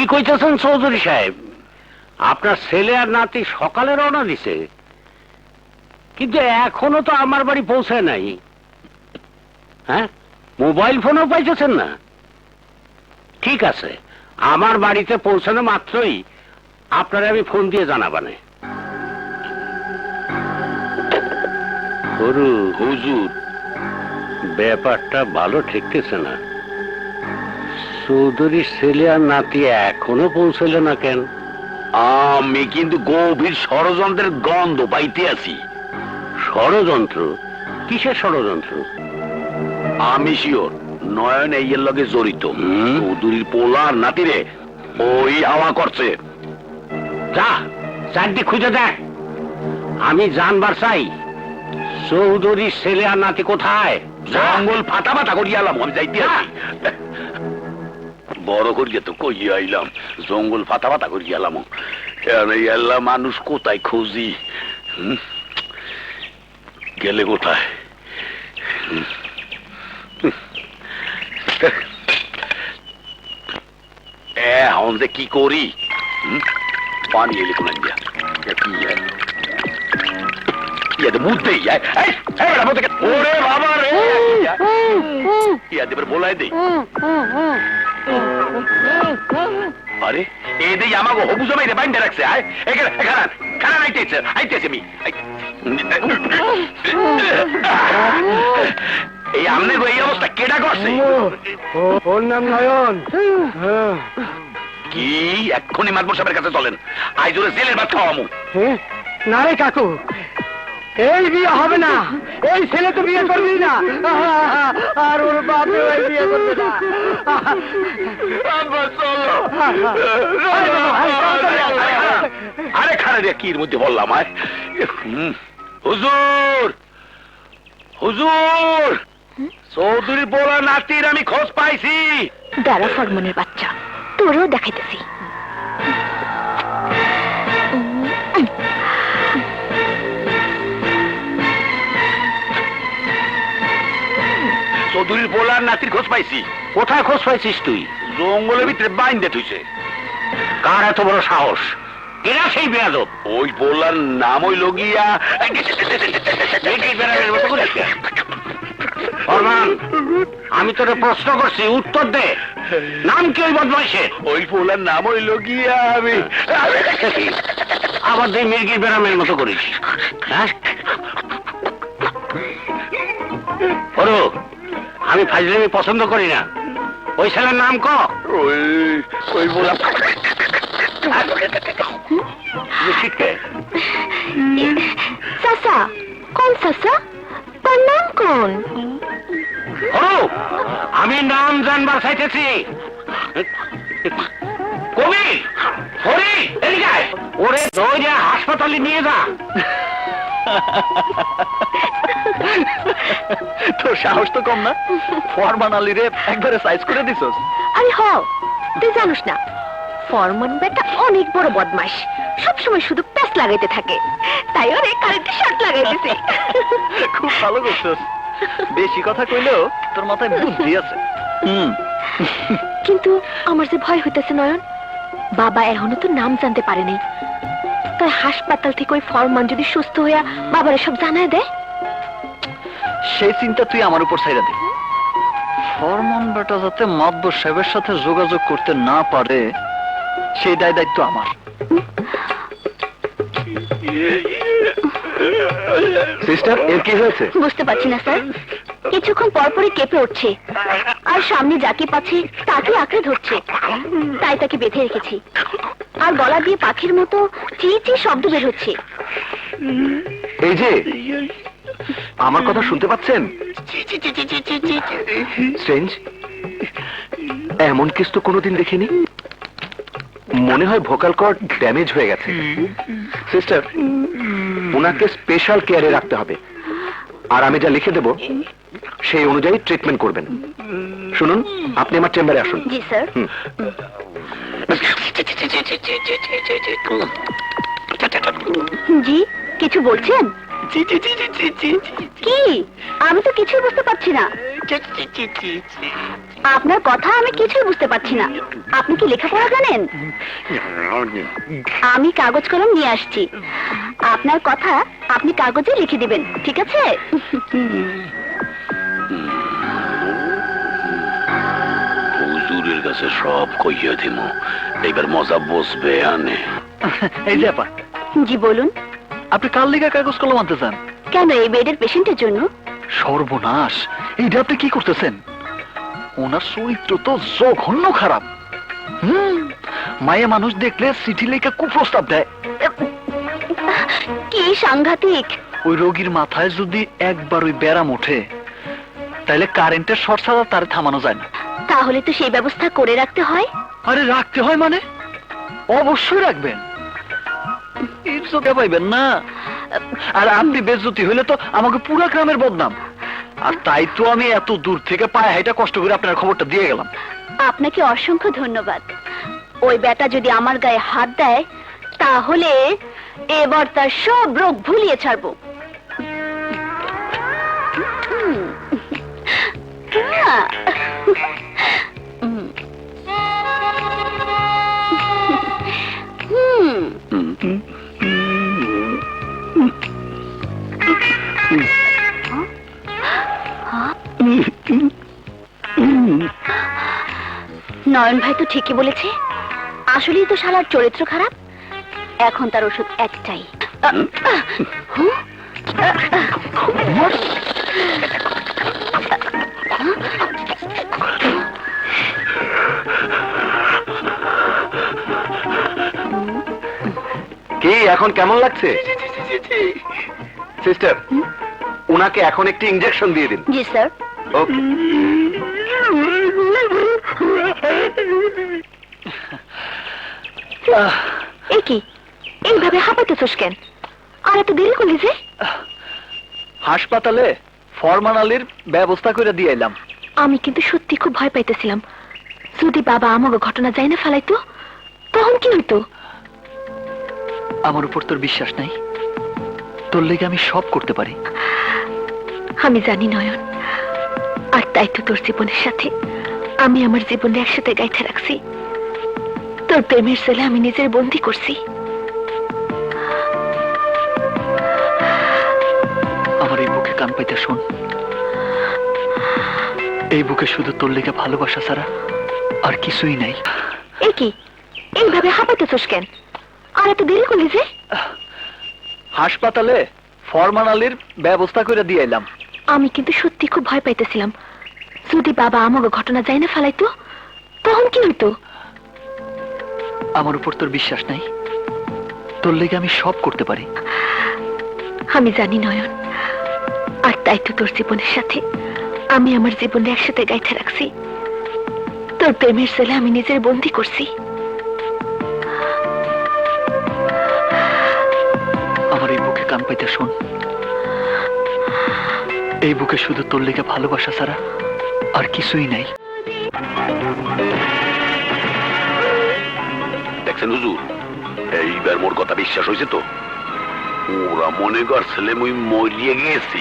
কি কইতেছেন চৌধুরী সাহেব? আপনার ছেলে আর নাতি সকালে রওনা দিছে। কিন্তু এখনও তো আমার বাড়ি পৌঁছায় নাই। হ্যাঁ? মোবাইল ফোনও পাইতেছেন না। ঠিক আছে, আমার বাড়িতে পৌঁছানো মাত্রই আপনারা আমি ফোন দিয়ে জানাবানে। হুজুর, ব্যাপারটা ভালো ঠেকতেছে না। চৌধুরীর ছেলে আর নাতি এখনও পৌঁছল না কেন? আমি কিন্তু গভীর ষড়যন্ত্রের গন্ধ পাইতে আছি। ষড়যন্ত্র? কিসের ষড়যন্ত্র? আমি শিওর নয়ন এই লগে জড়িত। চৌধুরীর পোলার নাতিরে ওই হাওয়া করছে। যা চারদিক খুঁজে দেখ। আমি জানবার চাই চৌধুরীর ছেলে আর নাতি কোথায়? জঙ্গল ফাটা ফাটা করিয়ালাম আমি যাইতে বড় করিয়া তো কই আইলাম জঙ্গল ফাটা ফাটা করিয়া এলাম। এলা মানুষ কোথায় খুঁজি? গেলে কোথায়? এখন যে কি করি? পানি এলে কোন কি ওরে বাবা রে! বলাই দে আরে এই দেই আমাকে হবু জমাই রে বাইন্দে রাখছে আয় এখানে এখানে খানা আইতেছে আইতেছে আই- এই আমনে এই অবস্থা কেডা করছে? ওর নাম নয়ন। কি এক্ষুনি মাতবর সাহেবের কাছে চলেন আই জোরে জেলের ভাত খাওয়ামু। না রে কাকু এই বিয়ে হবে না। এই ছেলে তো বিয়ে করবি না। আর ওর বাপে ওই বিয়ে করবে না। আরে খানে রে কির মধ্যে বললাম আয়। হুম। হুজুর! হুজুর! চৌধুরী বলা নাতির আমি খোঁজ পাইছি। দাঁড়া ফরমনের বাচ্চা। তোরেও দেখাইতেছি। চৌধুরীর বলার নাতির খোঁজ পাইছি। কোথায় খোঁজ পাইছিস তুই? জঙ্গলের ভিতরে বাইন্দে থুইছে। কার এত বড় সাহস? এরা সেই বেয়াদব। ওই নাম ওই লগিয়া আমি তোরে প্রশ্ন করছি উত্তর দে। নাম কি ওই বদমাইশের? ওই বলার নাম ওই লগিয়া আমি আবার তুই মির্গির বেরামের মতো করিস। হ্যাঁ? আমি ফাজলামি পছন্দ করি না। ওই ছেলের নাম ক? ওই ওই বলা চাচা কোন চাচা তোর নাম কোন? ও আমি নাম জানবার চাইতেছি। কবি হরি এদিকে ওরে ধরে হাসপাতালে নিয়ে যা। তোর সাহস তো কম না? ফরমান আলী রে একবারে সাইজ করে দিছস। আরে হ তুই জানিস না ফরমান বেটা অনেক বড় বদমাস সবসময় শুধু প্যাস লাগাইতে থাকে। তাই ওরে কারেন্টের শর্ট লাগাইতেছি খুব ভালো করছস। বেশি কথা কইলেও তোর মাথায় বুদ্ধি আছে। হুম। কিন্তু আমার যে ভয় হইতেছে নয়ন বাবা এখনও তো নাম জানতে পারে নাই। তাই হাসপাতাল থেকে ওই ফরমান যদি সুস্থ হইয়া বাবারে সব জানায় দেয়? সেই চিন্তা তুই আমার উপর ছাইরা দে। ফরমান বেটা যাতে মাতবর সাহেবের সাথে যোগাযোগ করতে না পারে সেই দায় দায়িত্ব আমার। সিস্টার এর কি হয়েছে? বুঝতে পারছি না স্যার। কিছুক্ষণ পরপরই কেঁপে উঠছে। আর সামনে যাকে পাচ্ছে তাকে আঁকড়ে ধরছে। তাই তাকে বেঁধে রেখেছি। আর গলা দিয়ে পাখির মতো চি চি শব্দ বের হচ্ছে। এই যে আমার কথা শুনতে পাচ্ছেন স্ট্রেঞ্জ এমন কেস তো কোনোদিন দেখিনি মনে হয় ভোকাল কর্ড ড্যামেজ হয়ে গেছে সিস্টার ওনাকে স্পেশাল কেয়ারে রাখতে হবে আর আমি যা লিখে দেব সেই অনুযায়ী ট্রিটমেন্ট করবেন শুনুন আপনি আমার চেম্বারে আসুন জি স্যার জি কিছু বলছেন কি আমি তো কিছুই বুঝতে পারছি না আপনার কথা আমি কিছুই বুঝতে পারছি না আপনি কি লেখাপড়া জানেন আমি কাগজ কলম নিয়ে আসছি আপনার কথা আপনি কাগজে লিখে দিবেন ঠিক আছে হুজুরের কাছে সব কইয়া দিম এইবার মজা বসবে আনে এই যে আপা জি বলুন আপনি কাল লিগা কাগজ কলম আনতে চান কেন এই বেডের পেশেন্টের জন্য? সর্বনাশ। এইটা আপনি কি করতেছেন? ওনার চরিত্র তো জঘন্য খারাপ। হুম মায়ে মানুষ দেখলে চিঠি লেখা কুপ্রস্তাব দেয়। কি সাংঘাতিক। ওই রোগীর মাথায় যদি একবার ওই ব্যারাম ওঠে তাহলে কারেন্টের শর্ট ছাড়া তার থামানো যায় না। তাহলে তো সেই ব্যবস্থা করে রাখতে হয়। আরে রাখতে হয় মানে? অবশ্যই রাখবেন। ইজ্জতে পাইবেন না। আর আপনি বেজ্জতি হইলে তো আমাকে পুরা গ্রামের বদনাম। আর তাই তো আমি এত দূর থেকে পায়ে হাইটা কষ্ট করে আপনার খবরটা দিয়ে গেলাম। আপনাকে অসংখ্য ধন্যবাদ। ওই বেটা যদি আমার গায়ে হাত দেয়, তাহলে এবার তার সব রোগ ভুলিয়ে ছাড়বো। হুম। নয়ন ভাই তো ঠিকই বলেছে। আসলেই তো শালার চরিত্র খারাপ। এখন তার ওষুধ একটাই? কি এখন কেমন লাগছে? সিস্টার উনাকে এখন একটি ইঞ্জেকশন দিয়ে দিন। জি স্যার। ওকে। এ কি? এইভাবে হাঁপাইতেছস কেন? আর এত দেরি করলি যে? হাসপাতালে ফরমানালির ব্যবস্থা করে দিয়ে এলাম। আমি কিন্তু সত্যি খুব ভয় পাইতেছিলাম। যদি বাবা আমাকে ঘটনা যাই না ফেলাইতো তখন কি হইতো? আমার উপর তোর বিশ্বাস নাই। তোর লেগে আমি সব করতে পারি। আমি জানি নয়ন। আর তাই তো তোর জীবনের সাথে আমি আমার জীবনে একসাথে গাইতে রাখছি। তোর প্রেমের ছেলে আমি নিজের বন্দি করছি। আমার এই বুকে কান পাইতে শোন। এই বুকে শুধু তোর লেগে ভালোবাসা ছাড়া আর কিছুই নাই। এ কি? এইভাবে হাঁপাইতেছস কেন? আর এত দেরি করলি যে? হাসপাতালে ফরমানালির ব্যবস্থা করে দিয়ে এলাম। আমি কিন্তু সত্যি খুব ভয় পাইতেছিলাম। যদি বাবা আমাকে ঘটনা যাই না ফেলাইতো তখন কি হইতো? আমার উপর তোর বিশ্বাস নাই? তোর লেগে আমি সব করতে পারি। আমি জানি নয়ন আর তাই তো তোর জীবনের সাথে আমি আমার জীবনে একসাথে গাইতে রাখছি। তোর প্রেমের ছেলে আমি নিজের বন্দি করছি। আমার এই বুকে কান পাইতে শোন। এই বুকে শুধু তোর লেগে ভালোবাসা ছাড়া আর কিছুই নাই। দেখছেন হুজুর এইবার মোর কথা বিশ্বাস হয়েছে তো? ওরা মনে করছিলে মুই মরিয়ে গেছি